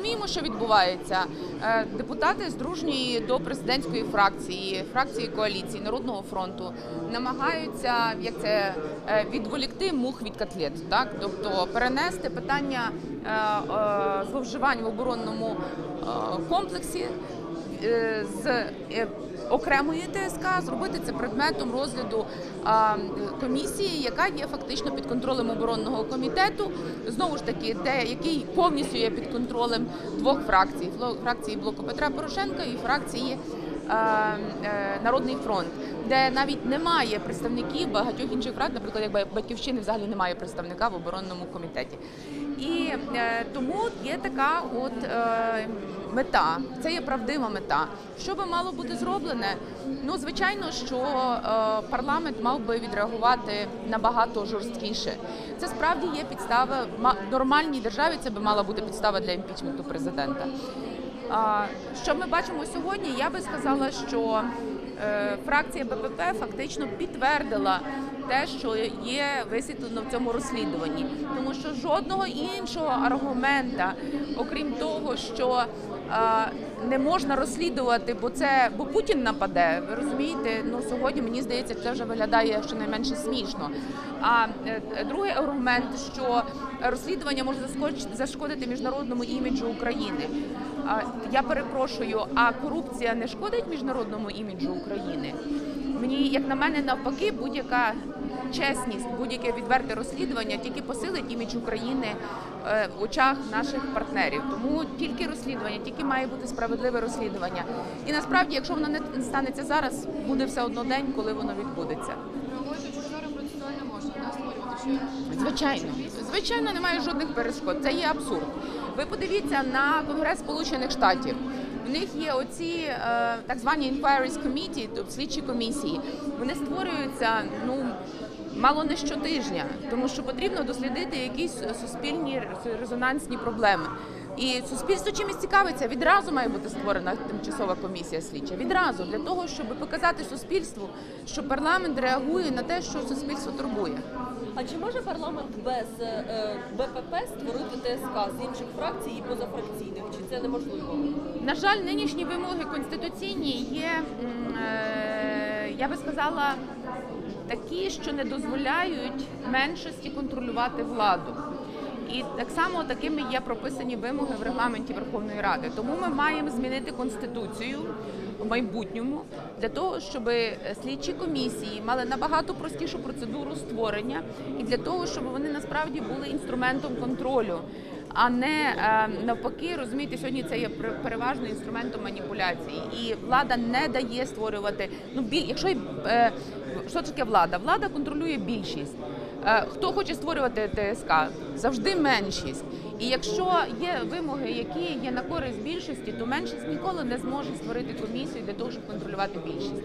розуміємо, що відбувається. Е, Депутати з дружньої до президентської фракції, фракції коаліції Народного фронту намагаються як це е, відволікти мух від котлет, так тобто перенести питання е, зловживань в оборонному комплексі з е, окремої ТСК, зробити це предметом розгляду комісії, яка є фактично під контролем оборонного комітету. Знову ж таки, те, який повністю є під контролем двох фракцій: фракції блоку Петра Порошенка і фракції. Е, Народний фронт, де навіть немає представників багатьох інших фракцій, наприклад, як батьківщини взагалі немає представника в оборонному комітеті. І е, тому є така от е, мета, це є правдива мета. Що би мало бути зроблене? Ну, звичайно, що парламент мав би відреагувати набагато жорсткіше. Це справді є підстава в нормальній державі. Це би мала бути підстава для імпічменту президента. Що ми бачимо сьогодні? Я би сказала, що е, фракція БПП фактично підтвердила те, що є висвітлено в цьому розслідуванні, тому що жодного іншого аргумента, окрім того, що не можна розслідувати, бо це бо Путін нападе. Ви розумієте? Ну сьогодні мені здається, це вже виглядає щонайменше смішно. А е, другий аргумент, що розслідування може зашкодити міжнародному іміджу України. Я перепрошую, а корупція не шкодить міжнародному іміджу України? Мені, як на мене, навпаки, будь-яка чесність, будь-яке відверте розслідування тільки посилить імідж України е, в очах наших партнерів. Тому тільки розслідування, тільки має бути справедливе розслідування. І насправді, якщо воно не станеться зараз, буде все одно день, коли воно відбудеться. Звичайно, звичайно, немає жодних перешкод. Це є абсурд. Ви подивіться на Конгрес Сполучених Штатів. В них є оці е, так звані inquiries committee, тобто слідчі комісії. Вони створюються ну мало не щотижня, тому що потрібно дослідити якісь суспільні резонансні проблеми. І суспільство чимось цікавиться. Відразу має бути створена тимчасова комісія слідча. Відразу для того, щоб показати суспільству, що парламент реагує на те, що суспільство турбує. А чи може парламент без е, БПП створити ТСК з інших фракцій і позафракційних? Чи це неможливо? На жаль, нинішні вимоги конституційні є, е, я би сказала, такі, що не дозволяють меншості контролювати владу. І так само такими є прописані вимоги в регламенті Верховної Ради. Тому ми маємо змінити конституцію в майбутньому для того, щоб слідчі комісії мали набагато простішу процедуру створення, і для того, щоб вони насправді були інструментом контролю. А не е, навпаки, розумієте, сьогодні це є пер- переважно інструментом маніпуляції, і влада не дає створювати. Ну біль, якщо е, що таке влада? Влада контролює більшість. Е, Хто хоче створювати ТСК? Завжди меншість. І якщо є вимоги, які є на користь більшості, то меншість ніколи не зможе створити комісію для того, щоб контролювати більшість.